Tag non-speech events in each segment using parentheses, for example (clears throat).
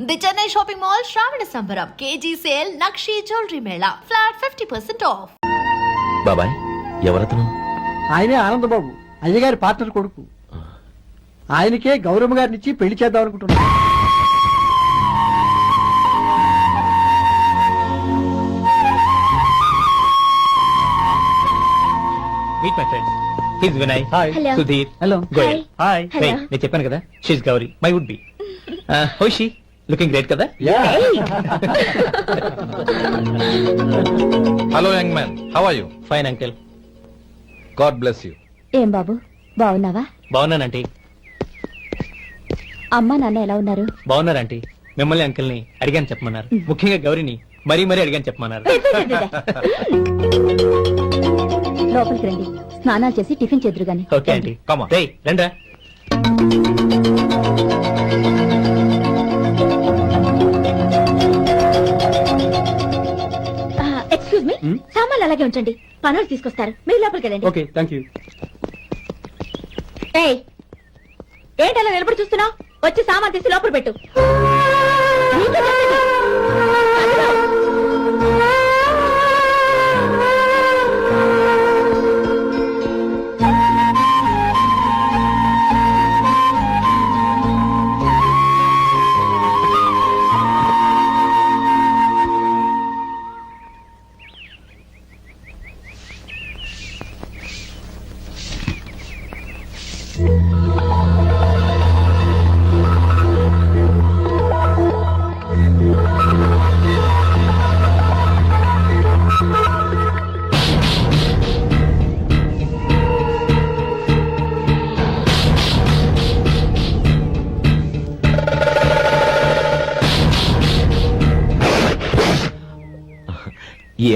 The Chennai shopping mall Shravana సంబరం KG sale Nakshi jewellery mela flat fifty percent off బాబాయ్ ఎవరతను? ఆయనే ఆనందబాబు అయ్యగారి పార్ట్నర్ కొడుకు. ఆయనకే గౌరమ్మ గారిని ఇచ్చి పెళ్ళి చేద్దాం అనుకుంటున్నా meet my friends his Vinay hi Hello. Sudheer hello Goyal hi Hello. నేను చెప్పాను కదా she's Gauri my would be హోషి looking great కదా? Hello young man how are you fine uncle God bless you ఏం బాబు? బాగున్నావా? బాగున్నానంటీ అమ్మా నాన్న ఎలా ఉన్నారు? బాగున్నారంటీ మిమ్మల్ని అంకిల్ని అడిగాను చెప్పమన్నారు. ముఖ్యంగా గౌరీని మరీ మరీ అడిగాను చెప్పమన్నారు. లోపలికి రండి. స్నానాలు చేసి టిఫిన్ చేద్దరు గాని okay aunty Come on. Excuse me సామాన్లు అలాగే ఉంచండి. పనులు తీసుకొస్తారు. మీరు లోపలికి వెళ్ళండి. ఓకే థ్యాంక్ యూ ఏయ్ ఏంటి అలా నిలబడి చూస్తున్నావు? వచ్చి సామాన్ తీసి లోపల పెట్టు. (laughs)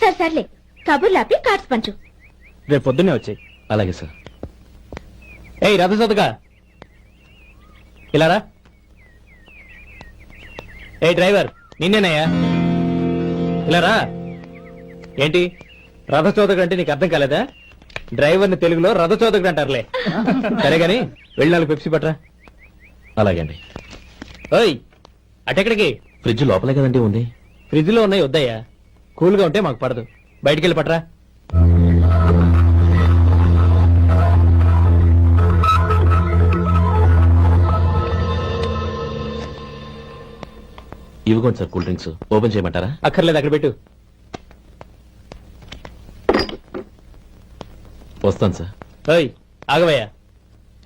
సరే సర్లే. కబుర్లు ఆపి కార్డ్స్ పంచు. రేపు పొద్దున్నే వచ్చాయి. అలాగే సార్. ఏయ్ రథ సోదగా ఇలారా? ఏ డ్రైవర్ నిన్నేనయ్యా? ఇలారా? ఏంటి? రథచోదకుడు అంటే నీకు అర్థం కాలేదా? డ్రైవర్ని తెలుగులో రథచోదకుడు అంటారులే. సరే గాని వెళ్ళి నాలుగు పెప్సీ పట్రా అలాగే అండి ఓయ్ అటెక్కడికి? ఫ్రిడ్జ్ లోపలే కదండి ఉంది. ఫ్రిడ్జ్లో ఉన్నాయి వద్దయ్యా. కూల్గా ఉంటే మాకు పడదు. బయటికి వెళ్ళి పట్రా. ఇవిగోండి సార్ కూల్ డ్రింక్స్. ఓపెన్ చేయమంటారా? అక్కర్లేదు అక్కడ పెట్టు. వస్తాను సార్. ఓయ్ ఆగవయ్యా.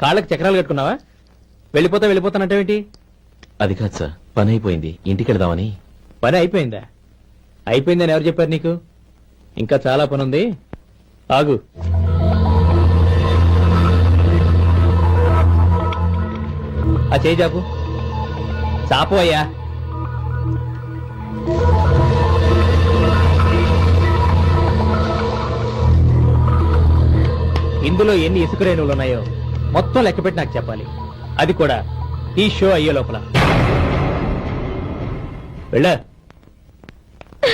కాళ్ళకి చక్రాలు కట్టుకున్నావా? వెళ్ళిపోతా వెళ్ళిపోతానంటావేంటి? అది కాదు సార్ పని అయిపోయింది. ఇంటికి వెళదామని. పని అయిపోయిందా? అయిపోయిందని ఎవరు చెప్పారు నీకు? ఇంకా చాలా పని ఉంది ఆగు. ఆ చేయి చాపు. చాపు అయ్యా. ఇందులో ఎన్ని ఇసుక రేణువులు ఉన్నాయో మొత్తం లెక్కపెట్టి నాకు చెప్పాలి. అది కూడా ఈ షో అయ్యే లోపల. వెళ్ళా?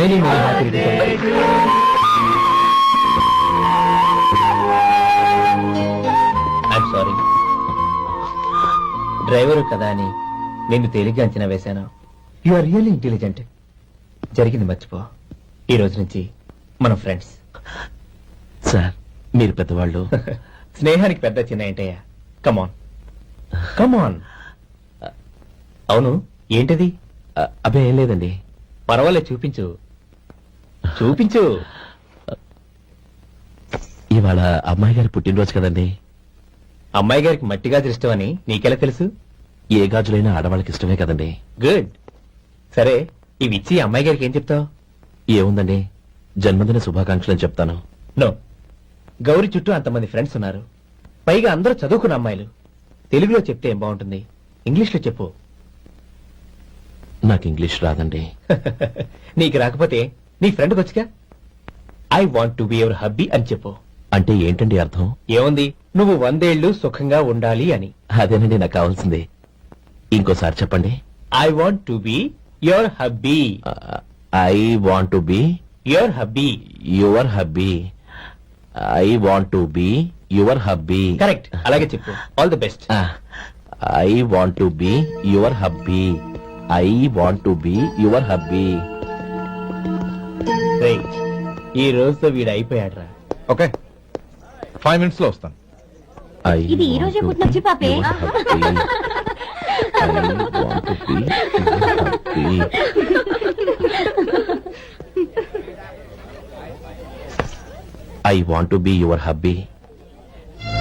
Many many happy I'm sorry driver కదా అని నిన్ను తేలిగ్గా అంచనా వేశాను. యు ఆర్ రియల్లీ ఇంటెలిజెంట్ జరిగింది మర్చిపో. ఈ రోజు నుంచి మనం ఫ్రెండ్స్ సార్ మీరు పెద్దవాళ్ళు. (laughs) స్నేహానికి పెద్ద చిన్న ఏంటయ్యా? కమాన్ కమాన్ అవును. ఏంటది? అబ్బే ఏం లేదండి. పర్వాలేదు చూపించు. చూపించు. ఇవాళ అమ్మాయి గారి పుట్టినరోజు కదండి. అమ్మాయి గారికి మట్టిగా ఇష్టం అని నీకెలా తెలుసు? ఏ గాజులైనా ఆడవాళ్ళకి ఇష్టమే కదండి. గుడ్. సరే ఇవి ఇచ్చి అమ్మాయి గారికి ఏం చెప్తావు? ఏముందండి? జన్మదిన శుభాకాంక్షలు అని చెప్తాను. నో. గౌరి చుట్టూ అంతమంది ఫ్రెండ్స్ ఉన్నారు. పైగా అందరూ చదువుకున్న అమ్మాయిలు. తెలుగులో చెప్తే ఏం బాగుంటుంది? ఇంగ్లీష్లో చెప్పు. నాకు ఇంగ్లీష్ రాదండి. (laughs) నీకు రాకపోతే నీ ఫ్రెండ్కి వచ్చిగా I want to be ever hubby అని చెప్పు. అంటే ఏంటండి అర్థం? ఏముంది? నువ్వు వందేళ్ళు సుఖంగా ఉండాలి అని. అదేనండి నాకు కావాల్సింది. ఇంకోసారి చెప్పండి. I want to be your hubby I want to be your hubby your hubby I want to be your hubby correct అలాగే చెప్పు. All the best I want to be your hubby I want to be your hubby ఈ రోజుతో వీడు అయిపోయాడ్రా. Okay. Five మినిట్స్లో వస్తాను ఇది ఈ రోజే పుట్టినొచ్చి పాపే. I want to be your hubby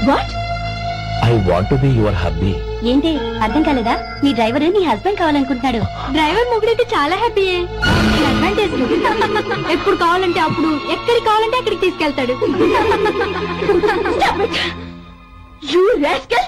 what I want to be your hubby ఏంటి? అర్థం కాలేదా? మీ డ్రైవర్ నీ హస్బెండ్ కావాలనుకుంటున్నాడు. డ్రైవర్ మొగుడైతే చాలా హ్యాపీ అడ్వాంటేజ్ ఎప్పుడు కావాలంటే అప్పుడు ఎక్కడికి కావాలంటే అక్కడికి తీసుకెళ్తాడు. డ్రైవర్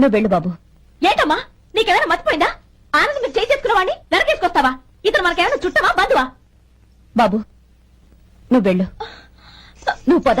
నువ్వు వెళ్ళు బాబు. ఏంటమ్మా? నీకేమైనా మర్చిపోయిందా? ఆనందం మీరు చేసేసుకున్నవాడిని నరకేసుకొస్తావా ఇతను మనకేమైనా చుట్టమా బంధువా? బాబు నువ్వు వెళ్ళు. నువ్వు పద.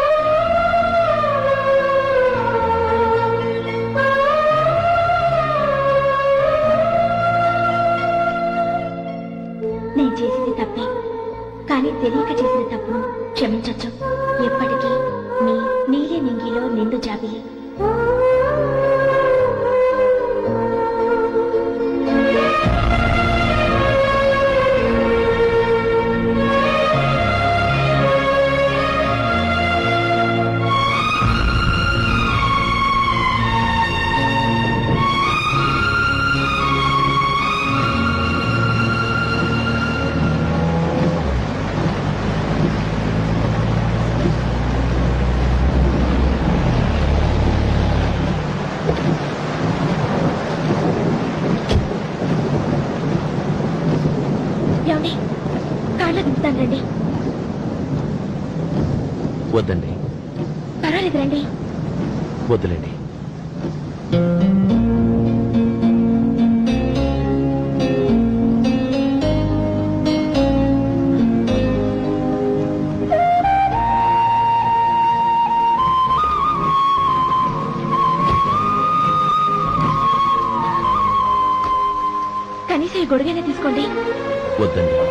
కానీ తెలియక చేసిన తప్పును క్షమించచ్చు. వద్దులేండి కనీసం ఈ గొడుగైనా తీసుకోండి. వద్దండి.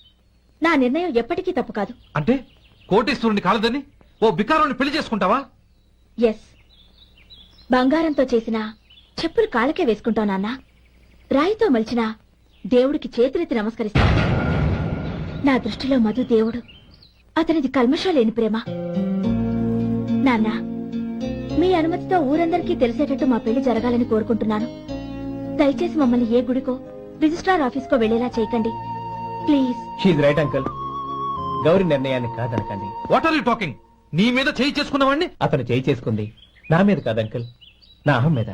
నా నిర్ణయం ఎప్పటికీ తప్పు కాదు. అంటే కోటేశ్వరుని కాలదని ఓ బికారాన్ని పెళ్ళి చేసుకుంటావా? ఎస్ బంగారంతో చేసిన చెప్పులు కాళ్ళకే వేసుకుంటావు నాన్న. రాయితో మలిచిన దేవుడికి చేతులెత్తి నమస్కరిస్తా. నా దృష్టిలో మధు దేవుడు. అతనిది కల్మషం లేని ప్రేమ. నాన్న మీ అనుమతితో ఊరందరికీ తెలిసేటట్టు మా పెళ్ళి జరగాలని కోరుకుంటున్నాను. దయచేసి మమ్మల్ని ఏ గుడికో రిజిస్ట్రార్ ఆఫీస్కో వెళ్ళేలా చేయకండి. Please she's right uncle Gauri నిర్ణయాన్ని కాదనకండి. వాట్ ఆర్ యూ టాకింగ్ నీ మీద చేయి చేసుకున్నవాడిని అతను చేయి చేసుకుంది. నా మీద కాదు అంకుల్ నా అహం మీద.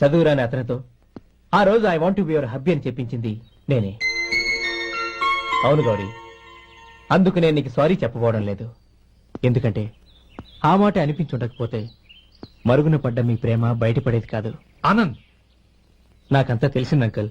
చదువురాని అతనితో ఆ రోజు I want be your hubby అని చెప్పించింది నేనే. అవును గౌరీ. అందుకు నేను నీకు సారీ చెప్పబోవడం లేదు. ఎందుకంటే ఆ మాట అనిపించుండకపోతే మరుగున పడ్డ మీ ప్రేమ బయటపడేది కాదు. ఆనంద్. నాకంతా తెలిసింది అంకుల్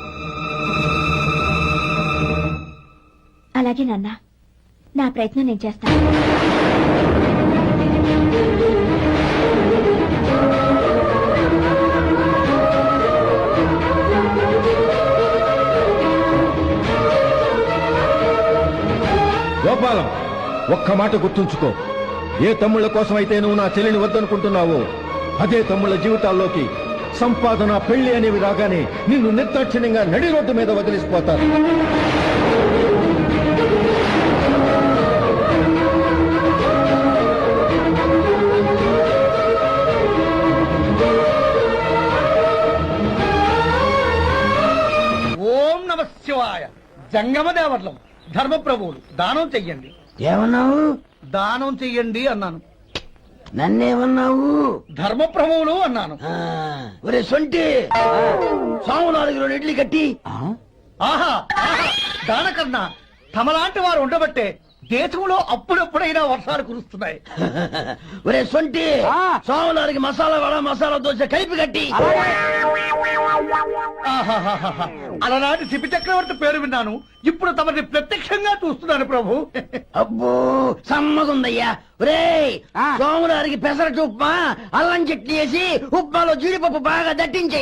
అలాగే నాన్న. నా ప్రయత్నం నేను చేస్తాను. గోపాలం ఒక్క మాట గుర్తుంచుకో. ఏ తమ్ముళ్ళ కోసమైతే నువ్వు నా చెల్లిని వద్దనుకుంటున్నావో అదే తమ్ముళ్ళ జీవితాల్లోకి సంపాదన పెళ్ళి అనేవి రాగానే నిన్ను నిర్దాక్షిణ్యంగా నడి రోడ్డు మీద వదిలిసిపోతారు. జంగమ దేవర్లం ధర్మప్రభువులు. దానం చెయ్యండి. ఏమన్నావు? దానం చెయ్యండి అన్నాను. నన్నేమన్నావు? ధర్మప్రభువులు అన్నాను. ఒరే సొంటి! సాము నాలుగు రెండు ఇడ్లీ కట్టి. ఆహా ఆహా దానకన్నా తమలాంటి వారు ఉండబట్టే దేశంలో అప్పుడప్పుడైనా వర్షాలు కురుస్తున్నాయి. (laughs) ఒరే సొంటి సాము నాలుగు మసాలా వడ మసాలా దోశ కలిపి కట్టి. అలనాటి శిపి చక్రవర్తి పేరు విన్నాను. ఇప్పుడు తమని ప్రత్యక్షంగా చూస్తున్నాను ప్రభు. అబ్బో సమ్మగుందయ్యా. ఒరే సోమవారికి పెసరట్టు ఉప్మా అల్లం చట్నీ వేసి ఉప్మాలో జీడిపప్పు బాగా దట్టించే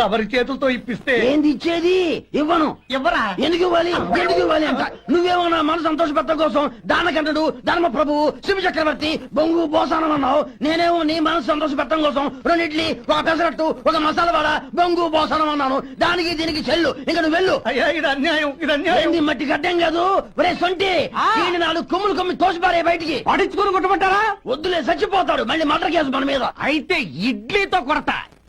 తమరి చేతులతో ఇప్పిస్తే ఏంది ఇచ్చేది? ఇవ్వను. ఎవరా ఎందుకు ఇవ్వాలి? ఎందుకు ఇవ్వాలి అంట? నువ్వేమన్నా మన సంతోషపెట్టడం కోసం దానకంటుడు ధర్మ ప్రభువు శివ చక్రవర్తి బొంగు బోసానం అన్నావు? నేనేమో నీ మనసు సంతోషపెట్టడం కోసం రెండు ఇడ్లీ ఒక పెసరట్టు ఒక మసాలా వడ బొంగు బోసానం అన్నాను. దానికి దీనికి చెల్లు. ఇంకా నువ్వు వెళ్ళు. అయ్యా ఇది అన్యాయం ఇది అన్యాయం. ఏంది మట్టి గడ్డం కాదు? ఒరే సొంటి దీన్ని నాలుగు కొమ్ములు కొమ్మి తోసిపారే బయటికి. పడించుకుని కొట్టమంటారా? వద్దులే చచ్చిపోతాడు. మళ్ళీ మటర్ కేసు మన మీద. అయితే ఇడ్లీతో కొడతా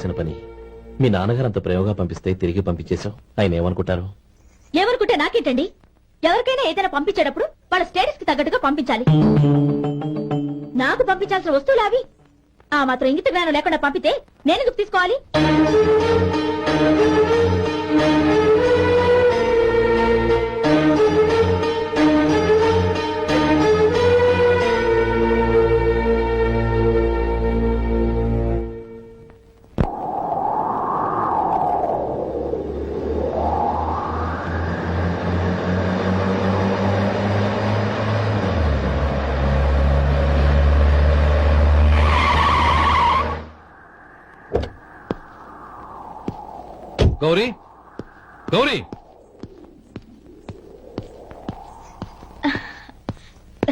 చేసిన పని మీ నాన్నగారు అంత ప్రేమగా పంపిస్తే తిరిగి పంపించేశావు. ఆయన ఏమనుకుంటారు? ఎవరుకుంటే నాకేంటండి? ఎవరికైనా ఏదైనా పంపించేటప్పుడు వాళ్ళ స్టేటస్కి తగ్గట్టుగా పంపించాలి. నాకు పంపించాల్సిన వస్తువులు అవి. ఆ మాత్రం ఇంగిత జ్ఞానం లేకుండా పంపితే నేను ఎందుకు తీసుకోవాలి?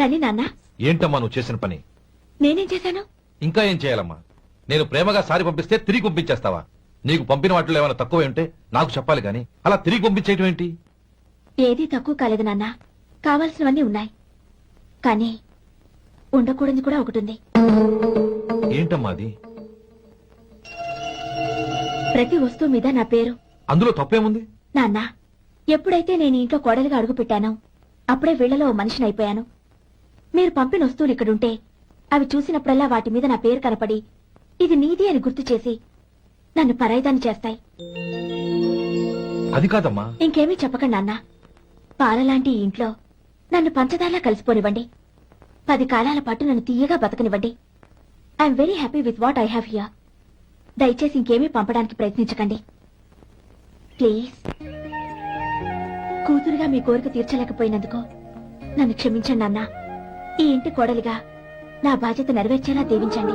రండి నాన్న? ఏంటమ్మా నువ్వు చేసిన పని? నేనేం చేశాను? ఇంకా ఏం చేయాలమ్మా? నేను ప్రేమగా సారి పంపిస్తే తిరిగి పంపించేస్తావా? నీకు పంపిన వాటిలో ఏమైనా తక్కువ ఉంటే నాకు చెప్పాలి కానీ అలా తిరిగి పంపించేయటం ఏంటి? ఏదీ తక్కువ కాలేదు నాన్న. కావాల్సినవన్నీ ఉన్నాయి. కానీ ఉండకూడదు కూడా ఒకటి ఉంది ఏంటమ్మా అది? ప్రతి వస్తువు మీద నా పేరు. అందులో తప్పేముంది? నాన్న ఎప్పుడైతే నేను ఇంట్లో కోడలిగా అడుగు పెట్టానో అప్పుడే వీళ్ళలో మనిషిని అయిపోయాను. మీరు పంపిన వస్తువులు ఇక్కడుంటే అవి చూసినప్పుడల్లా వాటి మీద నా పేరు కనపడి ఇది నీది అని గుర్తు చేసి నన్ను పరాయిదాన్ని చేస్తాయి. అది కాదమ్మా. ఇంకేమీ చెప్పకండి నాన్న. పాలలాంటి ఈ ఇంట్లో నన్ను పంచదారలా కలిసిపోనివ్వండి. పది కాలాల పాటు నన్ను తీయగా బతకనివ్వండి. I'm very happy with what I have here. దయచేసి ఇంకేమీ పంపడానికి ప్రయత్నించకండి. ప్లీజ్. కూతురుగా మీ కోరిక తీర్చలేకపోయినందుకు నన్ను క్షమించండి నాన్న. ఈ ఇంటి కోడలిగా నా బాధ్యత నెరవేర్చేలా దీవించండి.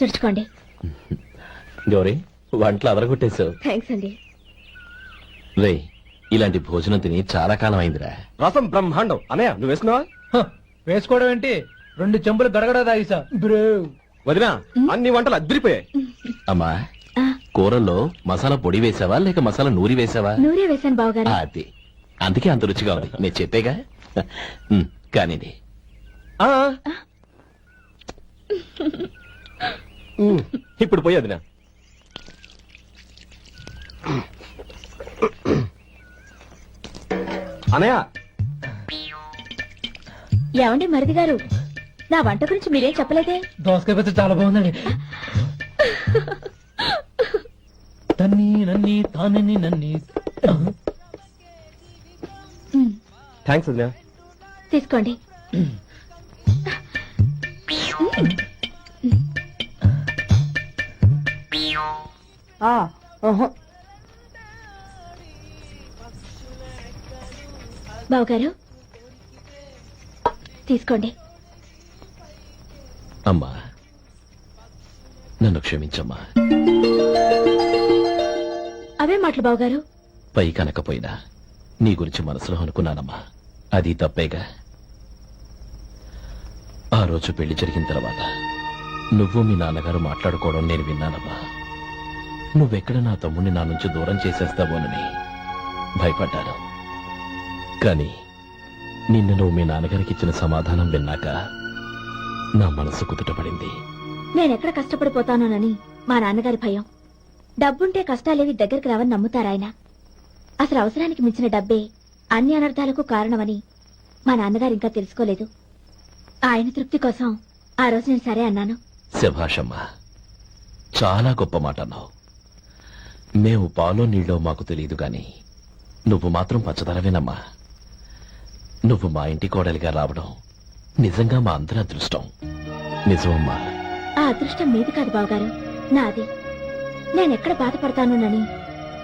తుడుచుకోండి గౌరీ వంటలు అదరగొట్టేశావు. థ్యాంక్స్ అండి. రే ఇలాంటి భోజనం తిని చాలా కాలం అయిందిరా. రసం బ్రహ్మాండం. అనయ్య నువ్వు వేసినావా హ, వేసుకోవడం ఏంటి? రెండు చెంబులు గడగడ తాగిసా. బ్రో వదినా అన్ని వంటలు అద్దరిపోయాయి. అమ్మా ఆ, కూరల్లో మసాలా పొడి వేసావా లేక మసాలా నూరి వేసావా? నూరే వేశాను బావగారు. అది. అందుకే అంత రుచిగా ఉంది. నేను చెప్పేగా? కానివ్వండి ఆ. ఇప్పుడు పోయి వదినా అనయ్య. ఏమండి మరిది గారు? నా వంట గురించి మీరేం చెప్పలేదే? దోసకాయ పచ్చడి చాలా బాగుందండి. తన్ని నన్ని తానని నన్ని. థ్యాంక్స్ వదినా తీసుకోండి. (clears throat) బావగారు తీసుకోండి. అమ్మా నన్ను క్షమించమ్మా. అవే మాటలు బావగారు. పై కనకపోయినా నీ గురించి మనసులో అనుకున్నానమ్మా. అది తప్పేగా. ఆ రోజు పెళ్ళి జరిగిన తర్వాత నువ్వు మీ నాన్నగారు మాట్లాడుకోవడం నేను విన్నానమ్మా. నువ్వెక్కడ నా తమ్ముడిని నా నుంచి దూరం చేసేస్తావోనని భయపడ్డాను. కానీ నిన్న నువ్వు మీ నాన్నగారికి ఇచ్చిన సమాధానం విన్నాక నా మనసు కుదుటపడింది. నేనెక్కడ కష్టపడిపోతానోనని మా నాన్నగారి భయం. డబ్బుంటే కష్టాలేవి దగ్గరికి రావని నమ్ముతారాయన అసలు అవసరానికి మించిన డబ్బే అన్ని అనర్థాలకు కారణమని మా నాన్నగారు ఇంకా తెలుసుకోలేదు. ఆయన తృప్తి కోసం ఆ రోజు నేను సరే అన్నాను. శభాషమ్మా చాలా గొప్ప మాట అన్నావు మేము పాలో నీళ్ళో మాకు తెలియదు గాని నువ్వు మాత్రం పచ్చదరవేనమ్మా నువ్వు మా ఇంటి కోడలిగా రావడం నిజంగా మా అందరి అదృష్టం. నిజమమ్మా. ఆ అదృష్టం మీది కాదు బావగారు నాది. నేనెక్కడ బాధపడతానోనని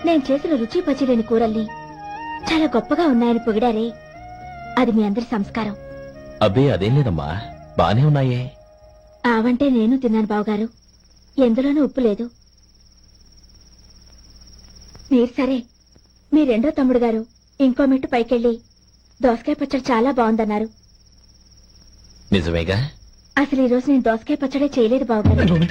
నేను చేసిన రుచి పచిలేని కూరల్ని చాలా గొప్పగా ఉన్నాయని పొగిడారే. అది మీ అందరి సంస్కారం. అబ్బే అదేం లేదమ్మా. బానే ఉన్నాయే. ఆవంటే నేను తిన్నాను బావగారు. ఎందులోనూ ఉప్పు లేదు. మీరు సరే. మీ రెండో తమ్ముడు గారు ఇంకో మెట్టు పైకెళ్ళి దోసకాయ పచ్చడి చాలా బాగుందన్నారు. నిజమేగా? అసలు ఈ రోజు నేను దోసకాయ పచ్చడే చేయలేదు బావగారు (laughs)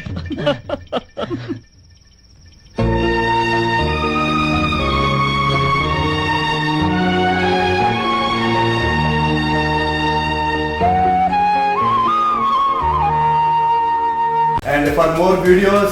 And for more videos,